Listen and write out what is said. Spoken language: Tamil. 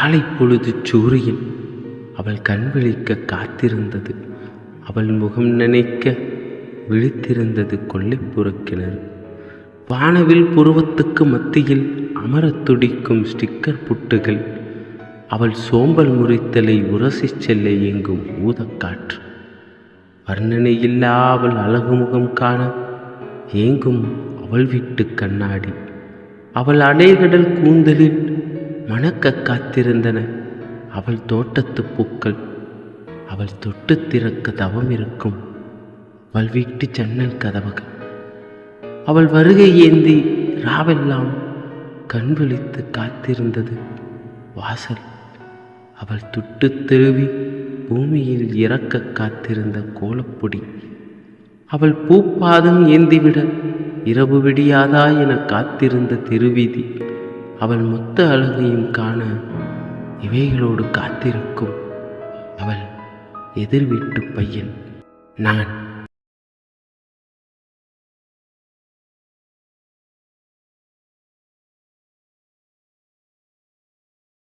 காலை பொழுது சூரியன் அவள் கண் விழிக்க காத்திருந்தது. அவள் முகம் நினைக்க விழித்திருந்தது கொல்லைப்புறக் கிணறு. வானவில் புருவத்துக்கு மத்தியில் அமரத் துடிக்கும் ஸ்டிக்கர் புட்டுகள். அவள் சோம்பல் முறித்தலை உரசிச் செல்ல எங்கும் ஊதக்காற்று வர்ணனையில்லா அவள் அழகு முகம் காண ஏங்கும் அவள் வீட்டு கண்ணாடி. அவள் அலைகடல் கூந்தலில் மணக்க காத்திருந்தன. அவள் தோட்டத்து பூக்கள் அவள் தொட்டு திறக்க தவம் இருக்கும் அவள் வீட்டு ஜன்னல் கதவுகள். அவள் வருகை ஏந்தி ராவெல்லாம் கண் விழித்து காத்திருந்தது. வாசல் அவள் துட்டு திருவி பூமியில் இறக்க காத்திருந்த கோலப்பொடி. அவள் பூப்பாதம் ஏந்திவிட இரவு விடியாதா என காத்திருந்த திருவீதி. அவள் மொத்த அழகையும் காண இவைகளோடு காத்திருக்கும் அவள் எதிர் வீட்டு பையன். நான்